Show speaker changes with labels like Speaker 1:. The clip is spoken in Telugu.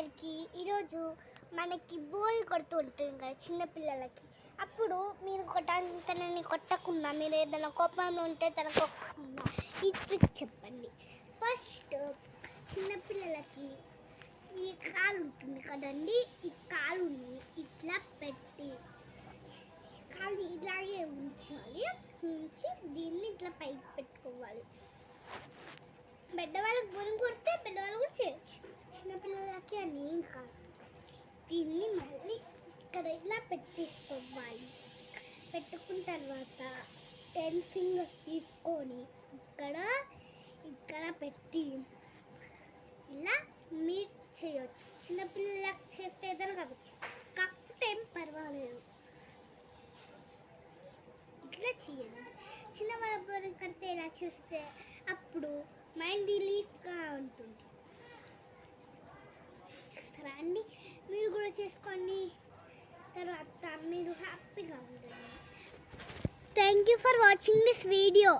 Speaker 1: అందరికీ ఈరోజు మనకి బోల్ కొడుతూ ఉంటుంది కదా చిన్నపిల్లలకి అప్పుడు మీరు కొట్టాలని తనని కొట్టకుండా మీరు ఏదైనా కోపంలో ఉంటే తన కొట్టకుండా ఈ ట్రిక్ చెప్పండి ఫస్ట్ చిన్నపిల్లలకి ఈ కాలు ఉంటుంది కదండి ఈ కాలుని ఇట్లా పెట్టి కాలు ఇలాగే ఉంచాలి ఉంచి దీన్ని ఇట్లా పైకి పెట్టుకోవాలి. పెద్దవాళ్ళకి బోనం కొడితే పెద్దవాళ్ళు కూడా చేయొచ్చు చిన్నపిల్లలకి అని ఏం కాదు దీన్ని మళ్ళీ ఇక్కడ ఇలా పెట్టుకోవాలి పెట్టుకున్న తర్వాత టెన్ ఫింగర్ తీసుకొని ఇక్కడ ఇక్కడ పెట్టి ఇలా మీట్ చేయొచ్చు చిన్నపిల్లలకు చేస్తే ఏదైనా కావచ్చు కాకపోతే ఏం పర్వాలేదు ఇట్లా చేయండి చిన్న వాళ్ళ కడితే ఇలా చేస్తే అప్పుడు మైండ్ రిలీఫ్గా ఉంటుంది చేసుకోండి తర్వాత మీరు హ్యాపీగా ఉండండి. Thank you for watching this video